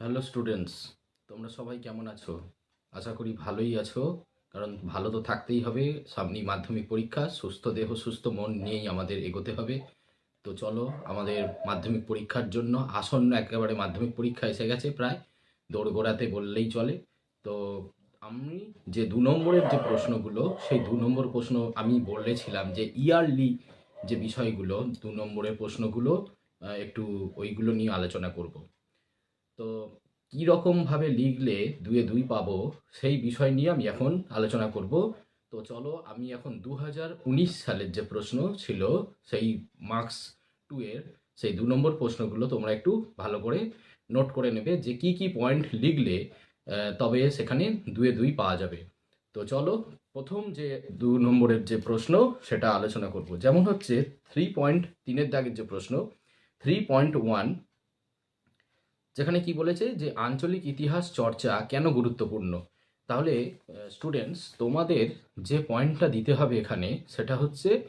Hello students, তোমরা সবাই কেমন আছো? আশা করি ভালোই আছো, কারণ ভালো তো থাকতেই হবে, সামনেই মাধ্যমিক পরীক্ষা, সুস্থ দেহ, সুস্থ মন নিয়েই আমাদের এগোতে হবে। তো চলো, আমাদের মাধ্যমিক পরীক্ষার জন্য আসন্ন একেবারে মাধ্যমিক পরীক্ষা এসে গেছে প্রায় দৌড়গোড়াতে বললেই চলে। তো আমি যে দু নম্বরের যে প্রশ্নগুলো, সেই দু নম্বর প্রশ্ন আমি বলেছিলাম যে ইয়ারলি যে বিষয়গুলো, দু নম্বরের প্রশ্নগুলো একটু ওইগুলো নিয়ে আলোচনা করব। তো কী রকমভাবে লিখলে দুয়ে দুই পাবো, সেই বিষয় নিয়ে আমি এখন আলোচনা করব। তো চলো, আমি এখন দু হাজার উনিশ সালের যে প্রশ্ন ছিল, সেই মার্কস টু এর সেই দু নম্বর প্রশ্নগুলো তোমরা একটু ভালো করে নোট করে নেবে যে কি কি পয়েন্ট লিখলে তবে সেখানে দুয়ে দুই পাওয়া যাবে। তো চলো, প্রথম যে দু নম্বরের যে প্রশ্ন, সেটা আলোচনা করব। যেমন হচ্ছে থ্রি পয়েন্ট তিনের দাগের যে প্রশ্ন থ্রি পয়েন্ট ওয়ান যেখানে কি বলেছে যে আঞ্চলিক ইতিহাস চর্চা কেন গুরুত্বপূর্ণ? তাহলে স্টুডেন্টস তোমাদের যে পয়েন্টটা দিতে হবে এখানে, সেটা হচ্ছে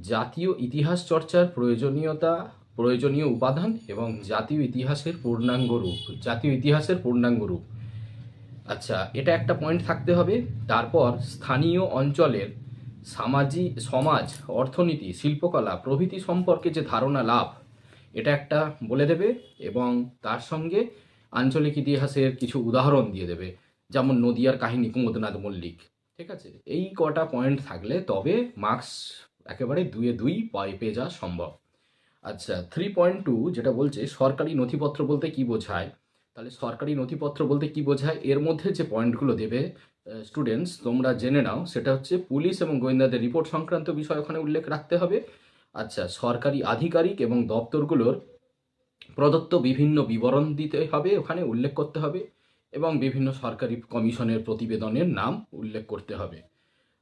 জাতীয় ইতিহাস চর্চার প্রয়োজনীয়তা, প্রয়োজনীয় উপাদান এবং জাতীয় ইতিহাসের পূর্ণাঙ্গ রূপ, জাতীয় ইতিহাসের পূর্ণাঙ্গ রূপ। আচ্ছা এটা একটা পয়েন্ট থাকতে হবে। তারপর, স্থানীয় অঞ্চলের সামাজিক সমাজ, অর্থনীতি, শিল্পকলা, প্রভৃতি সম্পর্কে যে ধারণা লাভ এটা একটা বলে দেবে এবং তার সঙ্গে আঞ্চলিক ইতিহাসের কিছু উদাহরণ দিয়ে দেবে, যেমন নদিয়ার কাহিনী কুমদনাথ মল্লিক, ঠিক আছে? এই কটা পয়েন্ট থাকলে তবে মার্কস একেবারে দুয়ে দুই পেয়ে যাওয়া সম্ভব। আচ্ছা থ্রি পয়েন্ট টু যেটা বলছে, সরকারি নথিপত্র বলতে কি বোঝায়? তাহলে সরকারি নথিপত্র বলতে কি বোঝায়? এর মধ্যে যে পয়েন্টগুলো দেবে স্টুডেন্টস তোমরা জেনে নাও। সেটা হচ্ছে পুলিশ এবং গোয়েন্দাদের রিপোর্ট সংক্রান্ত বিষয় ওখানে উল্লেখ রাখতে হবে। আচ্ছা সরকারি আধিকারিক এবং দপ্তরগুলোর প্রদত্ত বিভিন্ন বিবরণ দিতে হবে, ওখানে উল্লেখ করতে হবে এবং বিভিন্ন সরকারি কমিশনের প্রতিবেদনের নাম উল্লেখ করতে হবে।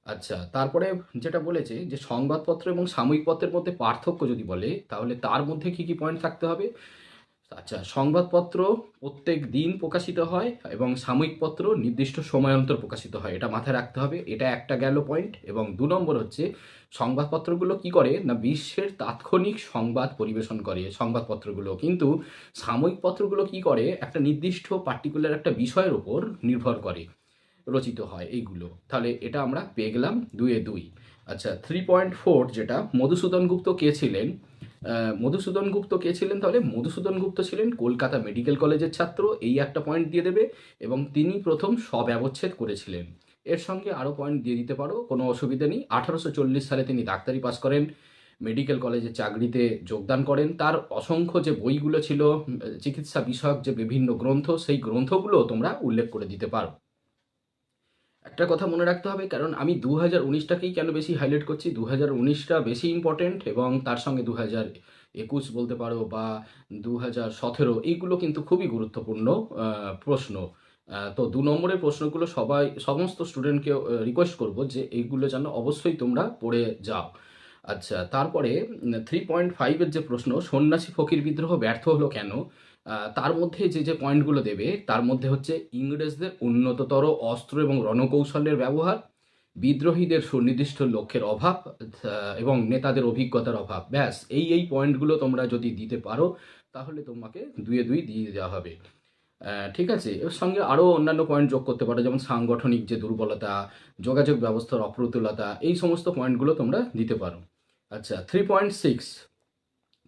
আচ্ছা তারপরে যেটা বলেছে যে সংবাদপত্র এবং সাময়িক পত্রের মধ্যে পার্থক্য যদি বলে, তাহলে তার মধ্যে কি কি পয়েন্ট থাকতে হবে? আচ্ছা সংবাদপত্র প্রত্যেক দিন প্রকাশিত হয় এবং সাময়িক পত্র নির্দিষ্ট সময়ান্তর প্রকাশিত হয়। এটা মাথায় রাখতে হবে। এটা একটা গেল পয়েন্ট এবং দু নম্বর হচ্ছে, সংবাদপত্রগুলো কি করে? না বিশ্বের তাৎক্ষণিক সংবাদ পরিবেশন করে সংবাদপত্রগুলো। কিন্তু সাময়িক পত্রগুলো কি করে? একটা নির্দিষ্ট পার্টিকুলার একটা বিষয়ের ওপর নির্ভর করে, রচিত হয় এইগুলো। তাহলে এটা আমরা পেয়ে গেলাম দুয়ে দুই। আচ্ছা থ্রি পয়েন্ট ফোর যেটা, মধুসূদন গুপ্ত কে ছিলেন? মধুসূদন গুপ্ত কে ছিলেন? তাহলে মধুসূদন গুপ্ত ছিলেন কলকাতা মেডিকেল কলেজের ছাত্র, এই একটা পয়েন্ট দিয়ে দেবে এবং তিনি প্রথম স্বব্যবচ্ছেদ করেছিলেন। এর সঙ্গে আরও পয়েন্ট দিয়ে দিতে পারো, কোনো অসুবিধা নেই। আঠারোশো চল্লিশ সালে তিনি ডাক্তারি পাস করেন, মেডিকেল কলেজে চাকরিতে যোগদান করেন। তার অসংখ্য যে বইগুলো ছিল চিকিৎসা বিষয়ক যে বিভিন্ন গ্রন্থ, সেই গ্রন্থগুলো তোমরা উল্লেখ করে দিতে পারো। একটা কথা মনে রাখতে হবে, কারণ আমি দু হাজার উনিশটাকেই কেন বেশি হাইলাইট করছি? দু হাজার উনিশটা বেশি ইম্পর্টেন্ট এবং তার সঙ্গে দু হাজার একুশ বলতে পারো বা দু হাজার সতেরো, এইগুলো কিন্তু খুবই গুরুত্বপূর্ণ প্রশ্ন। তো দু নম্বরের প্রশ্নগুলো সবাই, সমস্ত স্টুডেন্টকে রিকোয়েস্ট করব যে এইগুলো যেন অবশ্যই তোমরা পড়ে যাও। আচ্ছা তারপরে থ্রি পয়েন্ট ফাইভের যে প্রশ্ন, সন্ন্যাসী ফকির বিদ্রোহ ব্যর্থ হলো কেন? তার মধ্যে যে যে পয়েন্টগুলো দেবে, তার মধ্যে হচ্ছে ইংরেজদের উন্নততর অস্ত্র এবং রণকৌশলের ব্যবহার, বিদ্রোহীদের সুনির্দিষ্ট লক্ষ্যের অভাব এবং নেতাদের অভিজ্ঞতার অভাব। ব্যাস, এই এই পয়েন্টগুলো তোমরা যদি দিতে পারো, তাহলে তোমাকে দুয়ে দুই দিয়ে দেওয়া হবে। ঠিক আছে? এর সঙ্গে আরও অন্যান্য পয়েন্ট যোগ করতে পারো, যেমন সাংগঠনিক যে দুর্বলতা, যোগাযোগ ব্যবস্থার অপ্রতুলতা, এই সমস্ত পয়েন্টগুলো তোমরা দিতে পারো। আচ্ছা three point six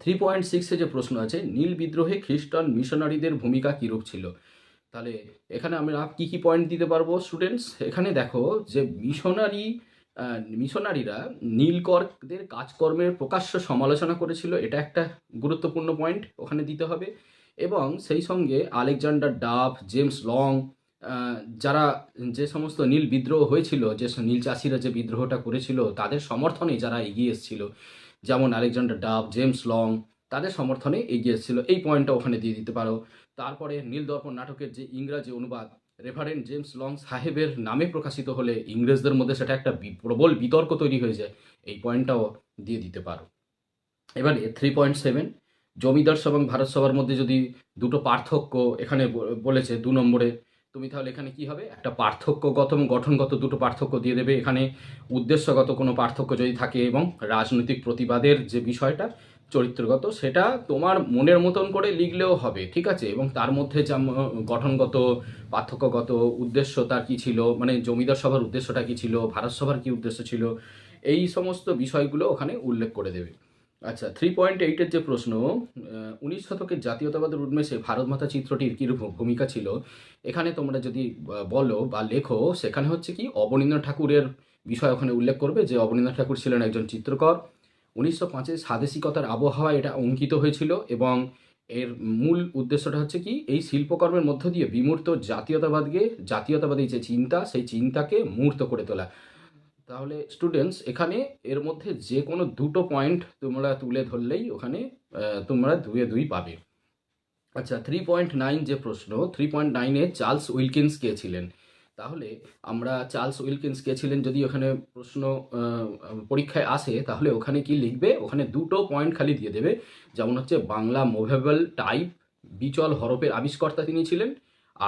three point সিক্সে যে প্রশ্ন আছে, নীল বিদ্রোহে খ্রিস্টান মিশনারিদের ভূমিকা কীরূপ ছিল? তাহলে এখানে আমরা কি কি পয়েন্ট দিতে পারব স্টুডেন্টস এখানে দেখো যে মিশনারি মিশনারিরা নীলকরদের কাজকর্মের প্রকাশ্য সমালোচনা করেছিল, এটা একটা গুরুত্বপূর্ণ পয়েন্ট ওখানে দিতে হবে। এবং সেই সঙ্গে আলেকজান্ডার ডাফ, জেমস লং যারা যে সমস্ত নীল বিদ্রোহ হয়েছিল, যে নীল চাষিরা যে বিদ্রোহটা করেছিল, তাদের সমর্থনে যারা এগিয়ে এসেছিল যেমন আলেকজান্ডার ডাব, জেমস লং, তাদের সমর্থনে এগিয়ে এসেছিল এই পয়েন্টটা ওখানে দিয়ে দিতে পারো। তারপরে নীলদর্পণ নাটকের যে ইংরাজি অনুবাদ, রেফারেন্ট জেমস লং সাহেবের নামে প্রকাশিত হলে ইংরেজদের মধ্যে সেটা একটা প্রবল বিতর্ক তৈরি হয়ে যায়। এই পয়েন্টটাও দিয়ে দিতে পারো। এবারে থ্রি পয়েন্ট সেভেন, জমিদার সভা এবং ভারত সভার মধ্যে যদি দুটো পার্থক্য এখানে বলেছে দু নম্বরে তুমি তাহলে এখানে কি হবে? একটা পার্থক্যগত এবং গঠনগত দুটো পার্থক্য দিয়ে দেবে। এখানে উদ্দেশ্যগত কোনো পার্থক্য যদি থাকে এবং রাজনৈতিক প্রতিবাদের যে বিষয়টা, চরিত্রগত, সেটা তোমার মনের মতন করে লিখলেও হবে, ঠিক আছে? এবং তার মধ্যে যেমন গঠনগত, পার্থক্যগত উদ্দেশ্য তার কি ছিল? মানে জমিদার সভার উদ্দেশ্যটা কী ছিল? ভারত সভার কী উদ্দেশ্য ছিল? এই সমস্ত বিষয়গুলো ওখানে উল্লেখ করে দেবে। আচ্ছা থ্রি পয়েন্ট এইটের যে প্রশ্ন উনিশ শতকের জাতীয়তাবাদের উন্মেষে ভারত মাতা চিত্রটির কী ভূমিকা ছিল? এখানে তোমরা যদি বলো বা লেখো, সেখানে হচ্ছে কি অবনীন্দ্র ঠাকুরের বিষয় ওখানে উল্লেখ করবে, যে অবনীন্দ্র ঠাকুর ছিলেন একজন চিত্রকর। উনিশশো পাঁচে স্বাদেশিকতার আবহাওয়া এটা অঙ্কিত হয়েছিল এবং এর মূল উদ্দেশ্যটা হচ্ছে কি, এই শিল্পকর্মের মধ্য দিয়ে বিমূর্ত জাতীয়তাবাদকে, জাতীয়তাবাদী যে চিন্তা, সেই চিন্তাকে মূর্ত করে তোলা। তাহলে স্টুডেন্টস এখানে এর মধ্যে যে কোনো দুটো পয়েন্ট তোমরা তুলে ধরলেই ওখানে তোমরা দুয়ে দুই পাবে। আচ্ছা থ্রি পয়েন্ট নাইন যে প্রশ্ন থ্রি পয়েন্ট নাইনে চার্লস উইলকিন্স কে ছিলেন? তাহলে আমরা চার্লস উইলকিন্স কে ছিলেন যদি ওখানে প্রশ্ন পরীক্ষায় আসে, তাহলে ওখানে কি লিখবে? ওখানে দুটো পয়েন্ট খালি দিয়ে দেবে। যেমন হচ্ছে বাংলা মুভেবল টাইপ বিচল হরফের আবিষ্কর্তা তিনি ছিলেন।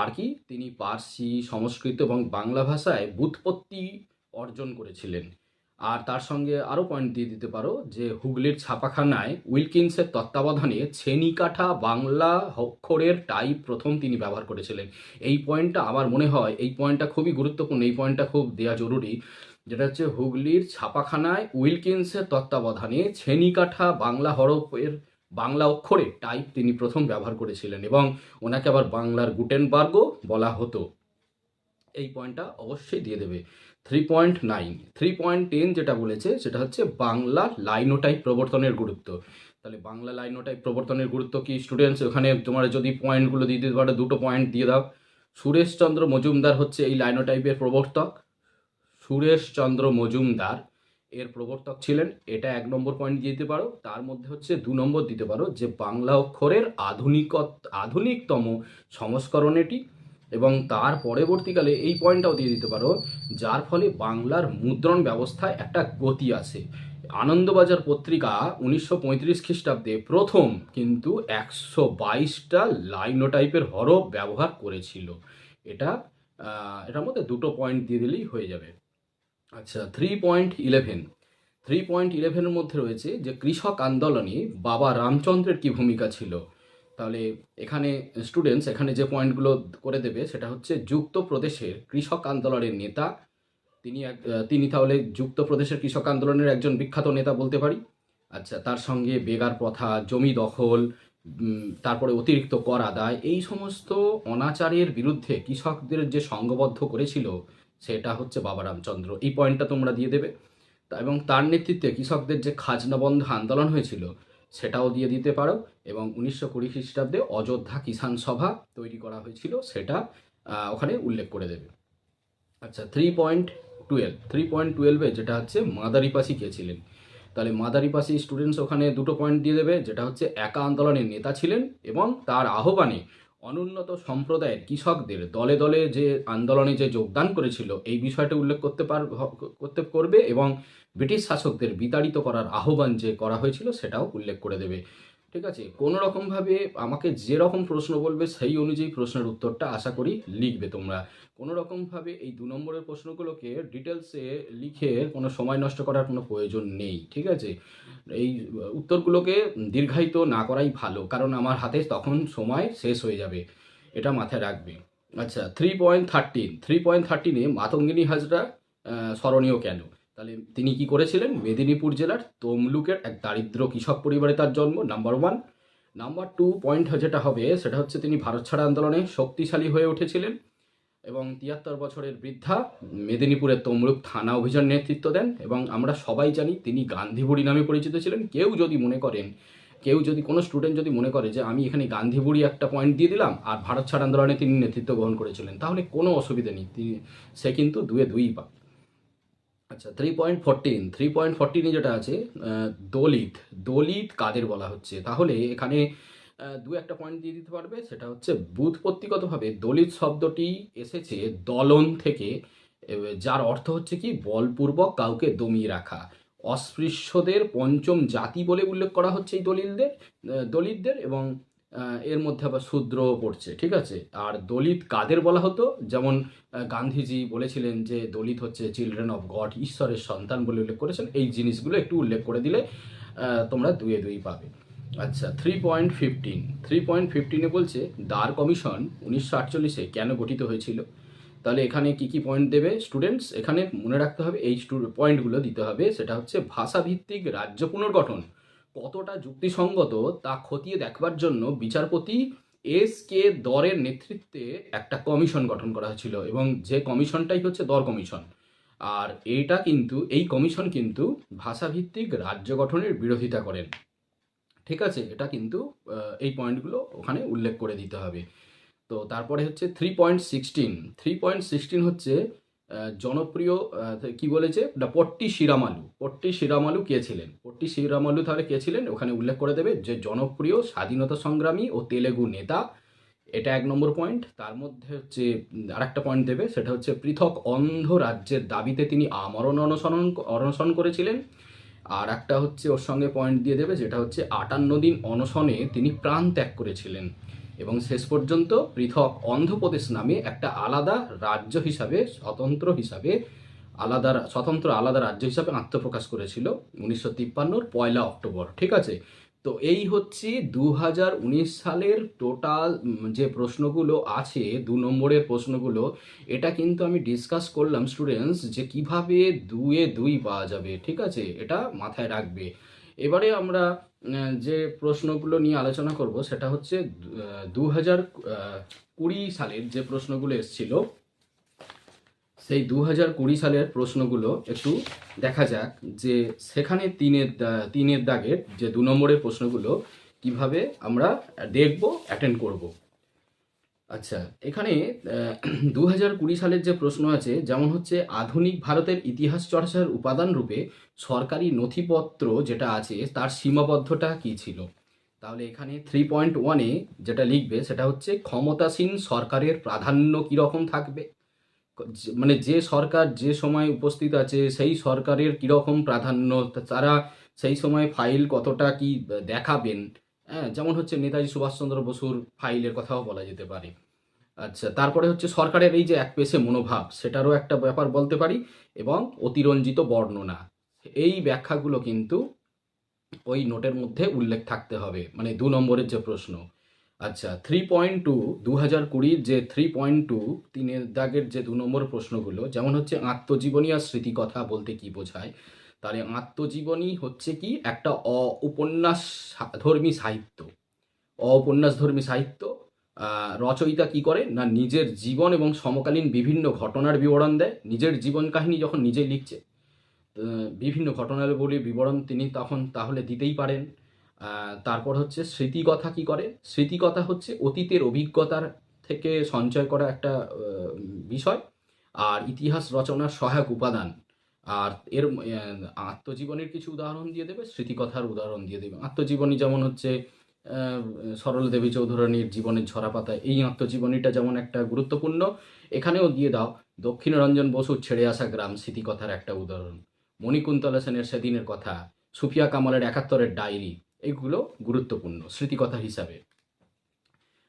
আর কি? তিনি পার্সি, সংস্কৃত এবং বাংলা ভাষায় বুৎপত্তি অর্জন করেছিলেন। আর তার সঙ্গে আরও পয়েন্ট দিয়ে দিতে পারো যে, হুগলির ছাপাখানায় উইলকিন্সের তত্ত্বাবধানে ছেনিকাঠা বাংলা অক্ষরের টাইপ প্রথম তিনি ব্যবহার করেছিলেন। এই পয়েন্টটা আমার মনে হয়, এই পয়েন্টটা খুবই গুরুত্বপূর্ণ, এই পয়েন্টটা খুব দেওয়া জরুরি। যেটা হচ্ছে হুগলির ছাপাখানায় উইলকিন্সের তত্ত্বাবধানে ছেনিকাঠা বাংলা হরফের বাংলা অক্ষরে টাইপ তিনি প্রথম ব্যবহার করেছিলেন এবং ওনাকে আবার বাংলার গুটেনবার্গও বলা হতো। এই পয়েন্টটা অবশ্যই দিয়ে দেবে। Three point nine three point ten যেটা বলেছে, সেটা হচ্ছে বাংলা লাইনোটাইপ প্রবর্তনের গুরুত্ব। তাহলে বাংলা লাইনোটাইপ প্রবর্তনের গুরুত্ব কি স্টুডেন্টস ওখানে তোমার যদি পয়েন্টগুলো দিয়ে দিতে পারো, দুটো পয়েন্ট দিয়ে দাও। সুরেশচন্দ্র মজুমদার হচ্ছে এই লাইনোটাইপের প্রবর্তক। সুরেশচন্দ্র মজুমদার এর প্রবর্তক ছিলেন। এটা এক নম্বর পয়েন্ট দিয়ে দিতে পারো। তার মধ্যে হচ্ছে দু নম্বর দিতে পারো যে বাংলা অক্ষরের আধুনিক আধুনিকতম সংস্করণ এটি এবং তার পরবর্তীকালে এই পয়েন্টটাও দিয়ে দিতে পারো, যার ফলে বাংলার মুদ্রণ ব্যবস্থায় একটা গতি আসে আনন্দবাজার পত্রিকা উনিশশো পঁয়ত্রিশ খ্রিস্টাব্দে প্রথম কিন্তু একশো বাইশটা লাইনো টাইপের হরফ ব্যবহার করেছিল। এটা এটার মধ্যে দুটো পয়েন্ট দিয়ে দিলেই হয়ে যাবে। আচ্ছা three point eleven three point ইলেভেনের মধ্যে রয়েছে যে কৃষক আন্দোলনে বাবা রামচন্দ্রের কি ভূমিকা ছিল? তাহলে এখানে স্টুডেন্টস এখানে যে পয়েন্টগুলো করে দেবে সেটা হচ্ছে যুক্ত প্রদেশের কৃষক আন্দোলনের নেতা। তিনি এক তিনি তাহলে যুক্ত প্রদেশের কৃষক আন্দোলনের একজন বিখ্যাত নেতা বলতে পারি। আচ্ছা তার সঙ্গে বেগার প্রথা, জমি দখল তারপরে অতিরিক্ত কর আদায়, এই সমস্ত অনাচারের বিরুদ্ধে কৃষকদের যে সংঘবদ্ধ করেছিল সেটা হচ্ছে বাবা রামচন্দ্র। এই পয়েন্টটা তোমরা দিয়ে দেবে। এবং তার নেতৃত্বে কৃষকদের যে খাজনা বন্ধ আন্দোলন হয়েছিল সেটাও দিয়ে দিতে পারো। এবং উনিশশো কুড়ি খ্রিস্টাব্দে অযোধ্যা কিষাণ সভা তৈরি করা হয়েছিল, সেটা ওখানে উল্লেখ করে দেবে। আচ্ছা three point twelve three point টুয়েলভে যেটা হচ্ছে মাদারিপাসি কে ছিলেন? তাহলে মাদারিপাসি স্টুডেন্টস ওখানে দুটো পয়েন্ট দিয়ে দেবে, যেটা হচ্ছে একা আন্দোলনের নেতা ছিলেন এবং তার আহ্বানে অনুন্নত সম্প্রদায়ের কৃষকদের দলে দলে যে আন্দোলনে যে যোগদান করেছিল, এই বিষয়টি উল্লেখ করতে পার করতে করবে এবং ব্রিটিশ শাসকদের বিতাড়িত করার আহ্বান যে করা হয়েছিল, সেটাও উল্লেখ করে দেবে। ঠিক আছে? কোনো রকমভাবে আমাকে যেরকম প্রশ্ন বলবে সেই অনুযায়ী প্রশ্নের উত্তরটা আশা করি লিখবে তোমরা। কোনো রকমভাবে এই দু নম্বরের প্রশ্নগুলোকে ডিটেলসে লিখে কোনো সময় নষ্ট করার কোনো প্রয়োজন নেই, ঠিক আছে? এই উত্তরগুলোকে দীর্ঘায়িত না করাই ভালো, কারণ আমার হাতে তখন সময় শেষ হয়ে যাবে, এটা মাথায় রাখবে। আচ্ছা three point thirteen three point থার্টিনে Matangini Hazra স্মরণীয় কেন? তাহলে তিনি কি করেছিলেন? মেদিনীপুর জেলার তমলুকের এক দারিদ্র কৃষক পরিবারে তার জন্ম number one number two point যেটা হবে, সেটা হচ্ছে তিনি ভারত ছাড়া আন্দোলনে শক্তিশালী হয়ে উঠেছিলেন এবং তিয়াত্তর বছরের বৃদ্ধা মেদিনীপুরের তমলুক থানা অভিযান নেতৃত্ব দেন এবং আমরা সবাই জানি তিনি গান্ধীবুড়ি নামে পরিচিত ছিলেন। কেউ যদি মনে করেন, কেউ যদি, কোনো স্টুডেন্ট যদি মনে করে যে আমি এখানে গান্ধীবুড়ি একটা পয়েন্ট দিয়ে দিলাম আর ভারত ছাড় আন্দোলনে তিনি নেতৃত্ব গ্রহণ করেছিলেন, তাহলে কোনো অসুবিধা নেই। তিনি, সে কিন্তু দুয়ে দুই পাবে আচ্ছা three point fourteen three point ফোরটিনে যেটা আছে দলিত দলিত কাদের বলা হচ্ছে? তাহলে এখানে দু একটা পয়েন্ট দিয়ে দিতে পারবে, সেটা হচ্ছে বুৎপত্তিগতভাবে দলিত শব্দটি এসেছে দলন থেকে যার অর্থ হচ্ছে কি, বলপূর্বক কাউকে দমিয়ে রাখা। অস্পৃশ্যদের পঞ্চম জাতি বলে উল্লেখ করা হচ্ছে এই দলিলদের দলিতদের এবং এর মধ্যে আবার শূদ্র পড়ছে, ঠিক আছে? আর দলিত কাদের বলা হতো? যেমন গান্ধীজি বলেছিলেন যে দলিত হচ্ছে চিলড্রেন অফ গড ঈশ্বরের সন্তান বলে উল্লেখ করেছেন। এই জিনিসগুলো একটু উল্লেখ করে দিলে তোমরা দুয়ে দুই পাবে। আচ্ছা three point fifteen three point ফিফটিনে বলছে, দ্বার কমিশন উনিশশো আটচল্লিশে কেন গঠিত হয়েছিল? তাহলে এখানে কি কি পয়েন্ট দেবে? স্টুডেন্টস এখানে মনে রাখতে হবে, এই পয়েন্টগুলো দিতে হবে। সেটা হচ্ছে ভাষাভিত্তিক রাজ্য পুনর্গঠন। কতটা যুক্তিসঙ্গত তা খতিয়ে দেখবার জন্য বিচারপতি এস কে দরের নেতৃত্বে একটা কমিশন গঠন করা হয়েছিল এবং যে কমিশনটাই হচ্ছে দর কমিশন। আর এইটা কিন্তু, এই কমিশন কিন্তু ভাষাভিত্তিক রাজ্য গঠনের বিরোধিতা করেন। ঠিক আছে? এটা কিন্তু এই পয়েন্টগুলো ওখানে উল্লেখ করে দিতে হবে। তো তারপরে হচ্ছে three point sixteen three point sixteen হচ্ছে জনপ্রিয় কি বলেছে? না, পট্টি শিরামালু। পট্টি শিরামালু কে ছিলেন? পট্টি শিরামালু তাহলে কে ছিলেন? ওখানে উল্লেখ করে দেবে যে জনপ্রিয় স্বাধীনতা সংগ্রামী ও তেলেগু নেতা এটা এক নম্বর পয়েন্ট তার মধ্যে হচ্ছে আর একটা পয়েন্ট দেবে সেটা হচ্ছে পৃথক অন্ধ রাজ্যের দাবিতে তিনি আমরণ অনশন অনশন করেছিলেন। আর একটা হচ্ছে ওর সঙ্গে পয়েন্ট দিয়ে দেবে যেটা হচ্ছে আটান্ন দিন অনশনে তিনি প্রাণ ত্যাগ করেছিলেন। এবং শেষ পর্যন্ত পৃথক অন্ধ্রপ্রদেশ নামে একটা আলাদা রাজ্য হিসাবে, স্বতন্ত্র হিসাবে আলাদা, স্বতন্ত্র আলাদা রাজ্য হিসাবে আত্মপ্রকাশ করেছিল উনিশশো তিপ্পান্নর পয়লা অক্টোবর, ঠিক আছে? তো এই হচ্ছে দু হাজার উনিশ সালের টোটাল যে প্রশ্নগুলো আছে, দু নম্বরের প্রশ্নগুলো, এটা কিন্তু আমি ডিসকাস করলাম, স্টুডেন্টস, যে কীভাবে দুয়ে দুই পাওয়া যাবে, ঠিক আছে? এটা মাথায় রাখবে। এবারে আমরা যে প্রশ্নগুলো নিয়ে আলোচনা করব, সেটা হচ্ছে দু হাজার কুড়ি সালের যে প্রশ্নগুলো এসছিল, সেই দু হাজার কুড়ি সালের প্রশ্নগুলো একটু দেখা যাক যে সেখানে তিনের তিনের দাগের যে দু নম্বরের প্রশ্নগুলো কীভাবে আমরা দেখব অ্যাটেন্ড করব। আচ্ছা এখানে দু হাজার কুড়ি সালের যে প্রশ্ন আছে, যেমন হচ্ছে আধুনিক ভারতের ইতিহাস চর্চার উপাদান রূপে সরকারি নথিপত্র যেটা আছে, তার সীমাবদ্ধতা কী ছিল? তাহলে এখানে থ্রি পয়েন্ট ওয়ানে যেটা লিখবে, সেটা হচ্ছে ক্ষমতাসীন সরকারের প্রাধান্য কীরকম থাকবে? মানে যে সরকার যে সময় উপস্থিত আছে, সেই সরকারের কীরকম প্রাধান্য, তারা সেই সময় ফাইল কতটা কি দেখাবেন? হ্যাঁ যেমন হচ্ছে নেতাজি সুভাষচন্দ্র বসুর ফাইলের কথাও বলা যেতে পারে। আচ্ছা তারপরে হচ্ছে সরকারের এই যে এক পেশে মনোভাব, সেটারও একটা ব্যাপার বলতে পারি, এবং অতিরঞ্জিত বর্ণনা। এই ব্যাখ্যাগুলো কিন্তু ওই নোটের মধ্যে উল্লেখ থাকতে হবে মানে দু নম্বরের যে প্রশ্ন। আচ্ছা থ্রি পয়েন্ট টু দু হাজার কুড়ির যে থ্রি পয়েন্ট টু তিনের দাগের যে দু নম্বর প্রশ্নগুলো, যেমন হচ্ছে আত্মজীবনী আর স্মৃতিকথা বলতে কি বোঝায় তাহলে আত্মজীবনী হচ্ছে কি? একটা অ উপন্যাস ধর্মী সাহিত্য। অউপন্যাস ধর্মী সাহিত্য রচয়িতা কি করে? না, নিজের জীবন এবং সমকালীন বিভিন্ন ঘটনার বিবরণ দেয়। নিজের জীবন কাহিনী যখন নিজে লিখছে বিভিন্ন ঘটনার বলে বিবরণ তিনি তখন তাহলে দিতেই পারেন। তারপর হচ্ছে স্মৃতিকথা কি করে? স্মৃতিকথা হচ্ছে অতীতের অভিজ্ঞতার থেকে সঞ্চয় করা একটা বিষয়। আর ইতিহাস রচনার সহায়ক উপাদান। আর এর আত্মজীবনের কিছু উদাহরণ দিয়ে দেবে, স্মৃতিকথার উদাহরণ দিয়ে দেবে। আত্মজীবনী যেমন হচ্ছে সরল দেবী চৌধুরানীর জীবনের ঝরাপাতা, এই আত্মজীবনীটা যেমন একটা গুরুত্বপূর্ণ, এখানেও দিয়ে দাও, দক্ষিণরঞ্জন বসুর ছেড়ে আসা গ্রাম স্মৃতিকথার একটা উদাহরণ। মণিকুন্তলা সেনের সেদিনের কথা, সুফিয়া কামালের একাত্তরের ডায়েরি এইগুলো গুরুত্বপূর্ণ স্মৃতিকথা হিসাবে।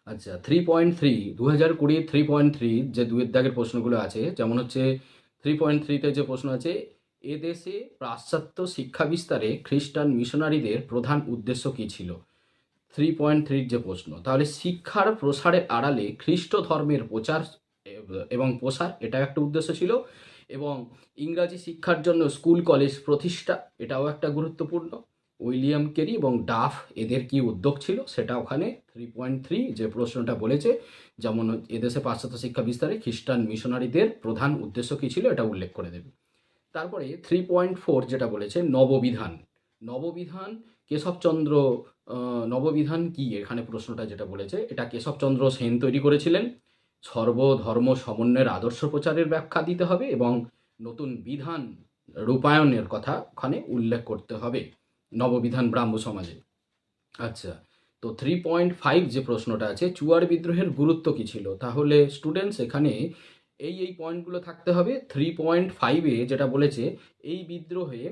আচ্ছা থ্রি পয়েন্ট থ্রি দু হাজার কুড়ি থ্রি পয়েন্ট থ্রি যে দুয়ের দাগের প্রশ্নগুলো আছে, যেমন হচ্ছে থ্রি পয়েন্ট থ্রিতে যে প্রশ্ন আছে, এদেশে পাশ্চাত্য শিক্ষা বিস্তারে খ্রিস্টান মিশনারিদের প্রধান উদ্দেশ্য কী ছিল? থ্রি পয়েন্ট থ্রির যে প্রশ্ন, তাহলে শিক্ষার প্রসারের আড়ালে খ্রিস্ট ধর্মের প্রচার এবং প্রসার, এটা একটা উদ্দেশ্য ছিল। এবং ইংরাজি শিক্ষার জন্য স্কুল, কলেজ প্রতিষ্ঠা, এটাও একটা গুরুত্বপূর্ণ। উইলিয়াম কেরি এবং ডাফ এদের কি উদ্যোগ ছিল সেটা ওখানে থ্রি পয়েন্ট থ্রি যে প্রশ্নটা বলেছে, যেমন এদেশে পাশ্চাত্য শিক্ষা বিস্তারে খ্রিস্টান মিশনারিদের প্রধান উদ্দেশ্য কী ছিল এটা উল্লেখ করে দেবে। তারপরে থ্রি পয়েন্ট ফোর যেটা বলেছে, নববিধান। নববিধান কেশবচন্দ্র নববিধান কি? এখানে প্রশ্নটা যেটা বলেছে, এটা কেশবচন্দ্র সেন তৈরি করেছিলেন। সর্বধর্ম সমন্বয়ের আদর্শ প্রচারের ব্যাখ্যা দিতে হবে এবং নতুন বিধান রূপায়ণের কথা ওখানে উল্লেখ করতে হবে। নববিধান ব্রাহ্ম সমাজে। আচ্ছা তো থ্রি পয়েন্ট ফাইভ যে প্রশ্নটা আছে, চুয়ার বিদ্রোহের গুরুত্ব কী ছিল? তাহলে স্টুডেন্টস এখানে এই এই পয়েন্টগুলো থাকতে হবে। থ্রি পয়েন্ট ফাইভে যেটা বলেছে, এই বিদ্রোহে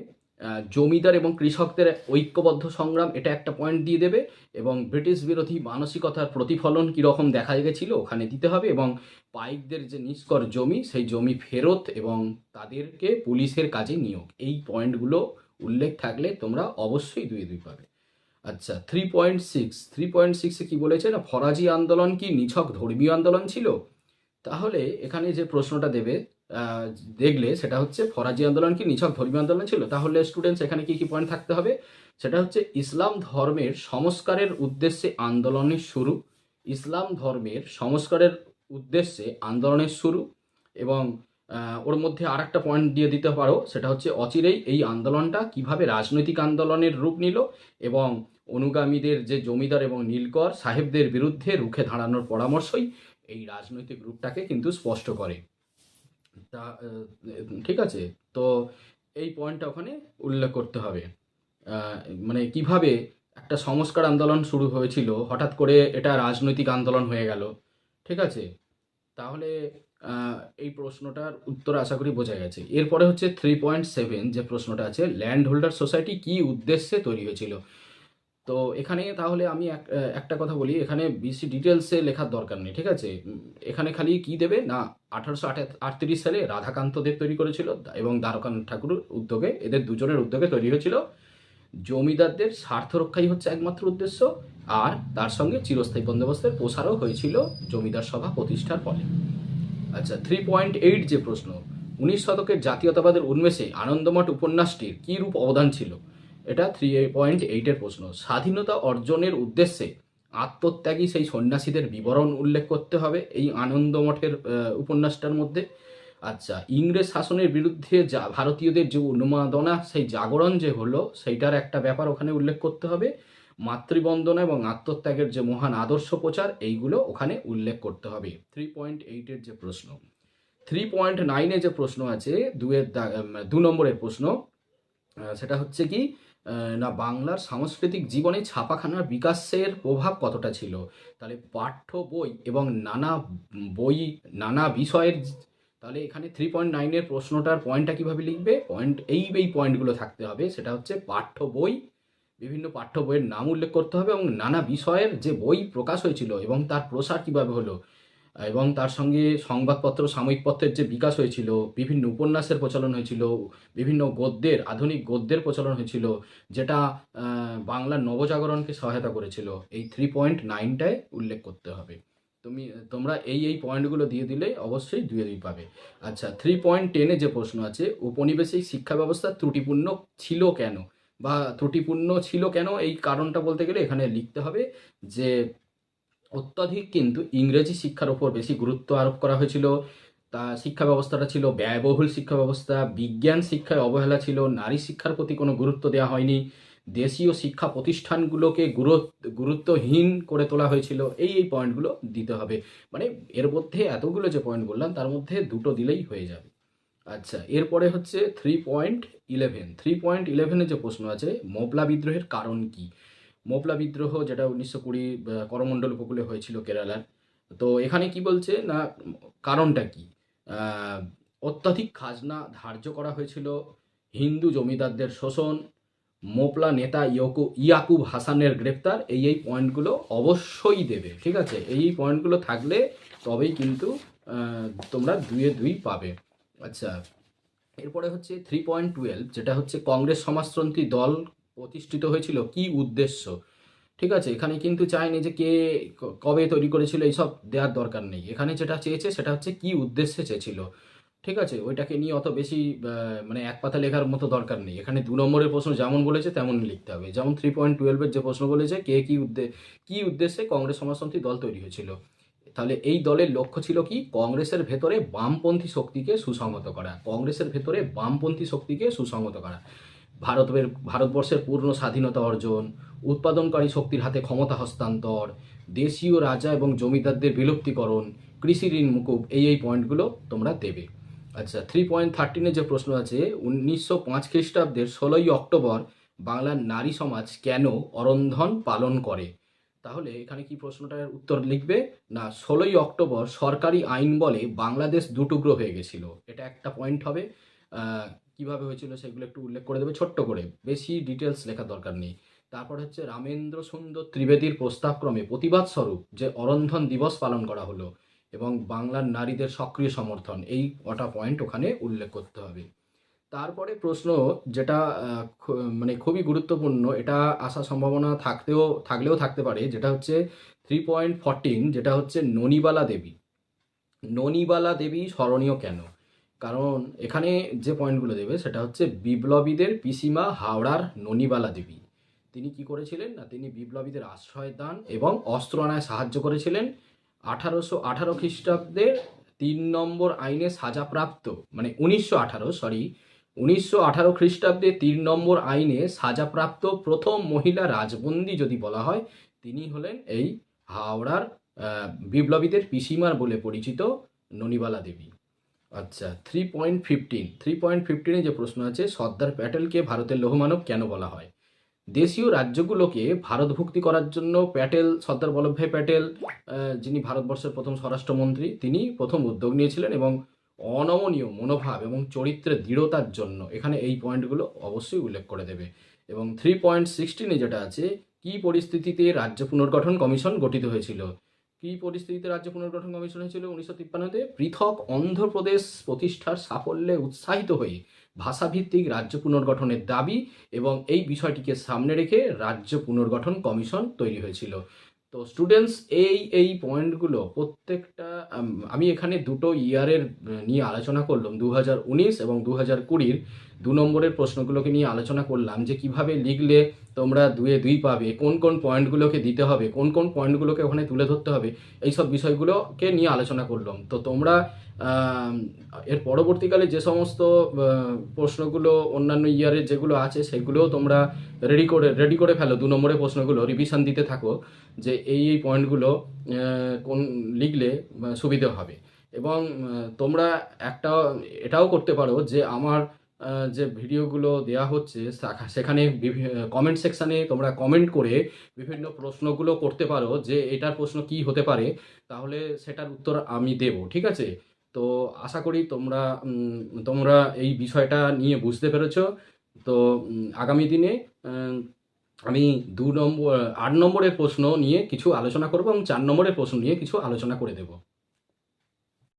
জমিদার এবং কৃষকদের ঐক্যবদ্ধ সংগ্রাম, এটা একটা পয়েন্ট দিয়ে দেবে এবং ব্রিটিশ বিরোধী মানসিকতার প্রতিফলন কীরকম দেখা গেছিল ওখানে দিতে হবে এবং পাইকদের যে নিষ্কর জমি, সেই জমি ফেরত এবং তাদেরকে পুলিশের কাজে নিয়োগ। এই পয়েন্টগুলো উল্লেখ থাকলে তোমরা অবশ্যই দুই দুই পাবে। আচ্ছা three point six three point সিক্সে কী বলেছে না, ফরাজি আন্দোলন কি নিছক ধর্মীয় আন্দোলন ছিল? তাহলে এখানে যে প্রশ্নটা দেবে দেখলে সেটা হচ্ছে ফরাজি আন্দোলন কি নিছক ধর্মীয় আন্দোলন ছিল? তাহলে স্টুডেন্টস এখানে কি কি পয়েন্ট থাকতে হবে? সেটা হচ্ছে ইসলাম ধর্মের সংস্কারের উদ্দেশ্যে আন্দোলনের শুরু, ইসলাম ধর্মের সংস্কারের উদ্দেশ্যে আন্দোলনের শুরু এবং ওর মধ্যে আর একটা পয়েন্ট দিয়ে দিতে পারো, সেটা হচ্ছে অচিরেই এই আন্দোলনটা কীভাবে রাজনৈতিক আন্দোলনের রূপ নিল এবং অনুগামীদের যে জমিদার এবং নীলকর সাহেবদের বিরুদ্ধে রুখে দাঁড়ানোর পরামর্শই এই রাজনৈতিক রূপটাকে কিন্তু স্পষ্ট করে। তা ঠিক আছে, তো এই পয়েন্টটা ওখানে উল্লেখ করতে হবে। মানে কীভাবে একটা সংস্কার আন্দোলন শুরু হয়েছিল, হঠাৎ করে এটা রাজনৈতিক আন্দোলন হয়ে গেল, ঠিক আছে? তাহলে এই প্রশ্নটার উত্তর আশা করি বোঝা গেছে। এরপরে হচ্ছে থ্রি পয়েন্ট সেভেন যে প্রশ্নটা আছে ল্যান্ড হোল্ডার সোসাইটি কি উদ্দেশ্যে তৈরি হয়েছিল? তো এখানে তাহলে আমি এক, একটা কথা বলি, এখানে বেশি ডিটেলসে লেখার দরকার নেই, ঠিক আছে? এখানে খালি কি দেবে? না, আঠারোশো আটত্রিশ সালে রাধাকান্ত দেব তৈরি করেছিল এবং দ্বারকানাথ ঠাকুর উদ্যোগে, এদের দুজনের উদ্যোগে তৈরি হয়েছিল। জমিদারদের স্বার্থ রক্ষাই হচ্ছে একমাত্র উদ্দেশ্য, আর তার সঙ্গে চিরস্থায়ী বন্দোবস্তের প্রসারও হয়েছিল জমিদার সভা প্রতিষ্ঠার ফলে আচ্ছা থ্রি পয়েন্ট এইট যে প্রশ্ন, উনিশ শতকের জাতীয়তাবাদের উন্মেষে আনন্দমঠ উপন্যাসটির কী রূপ অবদান ছিল? এটা থ্রি পয়েন্ট এইটের প্রশ্ন। স্বাধীনতা অর্জনের উদ্দেশ্যে আত্মত্যাগী সেই সন্ন্যাসীদের বিবরণ উল্লেখ করতে হবে এই আনন্দমঠের উপন্যাসটার মধ্যে। আচ্ছা ইংরেজ শাসনের বিরুদ্ধে যা ভারতীয়দের যে উন্মাদনা, সেই জাগরণ যে হলো, সেইটার একটা ব্যাপার ওখানে উল্লেখ করতে হবে। মাতৃবন্দনা এবং আত্মত্যাগের যে মহান আদর্শ প্রচার, এইগুলো ওখানে উল্লেখ করতে হবে। থ্রি পয়েন্ট এইটের যে প্রশ্ন। থ্রি পয়েন্ট নাইনে যে প্রশ্ন আছে, দুয়ের দু নম্বরের প্রশ্ন সেটা হচ্ছে কি না বাংলার সাংস্কৃতিক জীবনে ছাপাখানার বিকাশের প্রভাব কতটা ছিল? তাহলে পাঠ্য বই এবং নানা বই, নানা বিষয়ের তাহলে এখানে থ্রি পয়েন্ট নাইনের প্রশ্নটার পয়েন্টটা কীভাবে লিখবে? পয়েন্ট এই এই পয়েন্টগুলো থাকতে হবে। সেটা হচ্ছে পাঠ্য বই বিভিন্ন পাঠ্য বইয়ের নাম উল্লেখ করতে হবে এবং নানা বিষয়ের যে বই প্রকাশ হয়েছিল এবং তার প্রসার কীভাবে হলো, এবং তার সঙ্গে সংবাদপত্র, সাময়িক পত্রের যে বিকাশ হয়েছিল, বিভিন্ন উপন্যাসের প্রচলন হয়েছিল, বিভিন্ন গদ্যের, আধুনিক গদ্যের প্রচলন হয়েছিল, যেটা বাংলার নবজাগরণকে সহায়তা করেছিল, এই থ্রি পয়েন্ট নাইনটায় উল্লেখ করতে হবে। তুমি, তোমরা এই এই পয়েন্টগুলো দিয়ে দিলে অবশ্যই দুয়ে দুই পাবে। আচ্ছা থ্রি পয়েন্ট টেনে যে প্রশ্ন আছে উপনিবেশিক শিক্ষা ব্যবস্থা ত্রুটিপূর্ণ ছিল কেন? বা ত্রুটিপূর্ণ ছিল কেন? এই কারণটা বলতে গেলে এখানে লিখতে হবে যে অত্যাধিক কিন্তু ইংরেজি শিক্ষার ওপর বেশি গুরুত্ব আরোপ করা হয়েছিল। তা শিক্ষা ব্যবস্থাটা ছিল ব্যয়বহুল শিক্ষা ব্যবস্থা, বিজ্ঞান শিক্ষায় অবহেলা ছিল, নারী শিক্ষার প্রতি কোনো গুরুত্ব দেওয়া হয়নি, দেশীয় শিক্ষা প্রতিষ্ঠানগুলোকে গুরুত্ব গুরুত্বহীন করে তোলা হয়েছিল। এই এই পয়েন্টগুলো দিতে হবে। মানে এর মধ্যে এতগুলো যে পয়েন্ট বললাম, তার মধ্যে দুটো দিলেই হয়ে যাবে। আচ্ছা এরপরে হচ্ছে three point eleven three point ইলেভেনে যে প্রশ্ন আছে মোবলা বিদ্রোহের কারণ কি? মোবলা বিদ্রোহ যেটা উনিশশো কুড়ি করমণ্ডল উপকূলে হয়েছিল কেরালার। তো এখানে কি বলছে না, কারণটা কি? অত্যাধিক খাজনা ধার্য করা হয়েছিল হিন্দু জমিদারদের শোষণ। মোপলা নেতা ইয়কু, ইয়াকুব হাসানের গ্রেপ্তার। এই এই পয়েন্টগুলো অবশ্যই দেবে, ঠিক আছে? এই পয়েন্টগুলো থাকলে তবেই কিন্তু তোমরা দুয়ে দুই পাবে। আচ্ছা এরপরে হচ্ছে থ্রি পয়েন্ট টুয়েলভ যেটা হচ্ছে কংগ্রেস সমাজতন্ত্রী দল প্রতিষ্ঠিত হয়েছিল কি উদ্দেশ্য? ঠিক আছে, এখানে কিন্তু চায়নি যে কে কবে তৈরি করেছিল, এইসব দেওয়ার দরকার নেই। এখানে যেটা চেয়েছে, সেটা হচ্ছে কি উদ্দেশ্যে চেয়েছিল। ঠিক আছে, ওইটাকে নিয়ে অত বেশি মানে এক পাতা লেখার মতো দরকার নেই। এখানে দু নম্বরের প্রশ্ন যেমন বলেছে তেমন লিখতে হবে। যেমন থ্রি পয়েন্ট টুয়েলভের যে প্রশ্ন বলেছে, কে কি উদ্দে, কি উদ্দেশ্যে কংগ্রেস সমাজতন্ত্রী দল তৈরি হয়েছিল? তাহলে এই দলের লক্ষ্য ছিল কি? কংগ্রেসের ভেতরে বামপন্থী শক্তিকে সুসংহত করা। কংগ্রেসের ভেতরে বামপন্থী শক্তিকে সুসংহত করা। ভারতের, ভারতবর্ষের পূর্ণ স্বাধীনতা অর্জন, উৎপাদনকারী শক্তির হাতে ক্ষমতা হস্তান্তর, দেশীয় রাজা এবং জমিদারদের বিলুপ্তিকরণ, কৃষি ঋণ মুকুব, এই এই পয়েন্টগুলো তোমরা দেবে। আচ্ছা থ্রি পয়েন্ট থার্টিনে যে প্রশ্ন আছে, উনিশশো পাঁচ খ্রিস্টাব্দের ষোলোই অক্টোবর বাংলার নারী সমাজ কেন অরন্ধন পালন করে? তাহলে এখানে কি প্রশ্নটার উত্তর লিখবে? না, ষোলোই অক্টোবর সরকারি আইন বলে বাংলাদেশ দুটুকরো হয়ে গেছিল। এটা একটা পয়েন্ট হবে। কীভাবে হয়েছিল সেগুলো একটু উল্লেখ করে দেবে ছোট্ট করে। বেশি ডিটেলস লেখার দরকার নেই। তারপর হচ্ছে রামেন্দ্র সুন্দর ত্রিবেদীর প্রস্তাবক্রমে প্রতিবাদ স্বরূপ যে অরন্ধন দিবস পালন করা হলো এবং বাংলার নারীদের সক্রিয় সমর্থন, এই কটা পয়েন্ট ওখানে উল্লেখ করতে হবে। তারপরে প্রশ্ন যেটা মানে খুবই গুরুত্বপূর্ণ, এটা আসার সম্ভাবনা থাকতেও, থাকলেও থাকতে পারে, যেটা হচ্ছে থ্রি পয়েন্ট ফরটিন যেটা হচ্ছে ননিবালা দেবী। ননিবালা দেবী স্মরণীয় কেন? কারণ এখানে যে পয়েন্টগুলো দেবে, সেটা হচ্ছে বিপ্লবীদের পিসিমা হাওড়ার ননিবালা দেবী। তিনি কি করেছিলেন না, তিনি বিপ্লবীদের আশ্রয় দান এবং অস্ত্র আনায় সাহায্য করেছিলেন। আঠারোশো আঠারো খ্রিস্টাব্দের তিন নম্বর আইনে সাজাপ্রাপ্ত মানে উনিশশো আঠারো সরি উনিশশো আঠারো খ্রিস্টাব্দে তিন নম্বর আইনে সাজাপ্রাপ্ত প্রথম মহিলা রাজবন্দী যদি বলা হয়, তিনি হলেন এই হাওড়ার বিপ্লবীদের পিসিমার বলে পরিচিত ননিবালা দেবী। আচ্ছা three point fifteen three point ফিফটিনে যে প্রশ্ন আছে, সর্দার প্যাটেলকে ভারতের লৌহমানব কেন বলা হয়? দেশীয় রাজ্যগুলোকে ভারতভুক্তি করার জন্য প্যাটেল, সর্দার বল্লভভাই প্যাটেল যিনি ভারতবর্ষের প্রথম স্বরাষ্ট্রমন্ত্রী, তিনি প্রথম উদ্যোগ নিয়েছিলেন এবং অনমনীয় মনোভাব এবং চরিত্রের দৃঢ়তার জন্য এখানে এই পয়েন্টগুলো অবশ্যই উল্লেখ করে দেবে। এবং থ্রি পয়েন্ট সিক্সটিনে যেটা আছে, কি পরিস্থিতিতে রাজ্য পুনর্গঠন কমিশন গঠিত হয়েছিল? কি পরিস্থিতিতে রাজ্য পুনর্গঠন কমিশন হয়েছিল উনিশশো তিপ্পান্নতে? পৃথক অন্ধ্রপ্রদেশ প্রতিষ্ঠার সাফল্যে উৎসাহিত হয়ে ভাষাভিত্তিক রাজ্য পুনর্গঠনের দাবি এবং এই বিষয়টিকে সামনে রেখে রাজ্য পুনর্গঠন কমিশন তৈরি হয়েছিল। তো স্টুডেন্টস এই এই পয়েন্টগুলো প্রত্যেকটা আমি এখানে দুটো ইয়ারের নিয়ে আলোচনা করলাম দু হাজার উনিশ এবং দু হাজার কুড়ির দু নম্বরের প্রশ্নগুলোকে নিয়ে আলোচনা করলাম যে কীভাবে লিখলে তোমরা দুয়ে দুই পাবে, কোন কোন পয়েন্টগুলোকে দিতে হবে, কোন কোন পয়েন্টগুলোকে ওখানে তুলে ধরতে হবে এই সব বিষয়গুলোকে নিয়ে আলোচনা করলাম। তো তোমরা এর পরবর্তীকালে যে সমস্ত প্রশ্নগুলো অন্যান্য ইয়ারের যেগুলো আছে, সেগুলোও তোমরা রেডি করে রেডি করে ফেলো, দু নম্বরের প্রশ্নগুলো রিভিশন দিতে থাকো, যে এই এই পয়েন্টগুলো কোন, লিখলে সুবিধে হবে। এবং তোমরা একটা, এটাও করতে পারো যে আমার যে ভিডিওগুলো দেয়া হচ্ছে সেখানে কমেন্ট সেকশানে তোমরা কমেন্ট করে বিভিন্ন প্রশ্নগুলো করতে পারো যে এটার প্রশ্ন কি হতে পারে, তাহলে সেটার উত্তর আমি দেব, ঠিক আছে? তো আশা করি তোমরা তোমরা এই বিষয়টা নিয়ে বুঝতে পেরেছ। তো আগামী দিনে আমি দু নম্বর, আট নম্বরের প্রশ্ন নিয়ে কিছু আলোচনা করব এবং চার নম্বরের প্রশ্ন নিয়ে কিছু আলোচনা করে দেবো।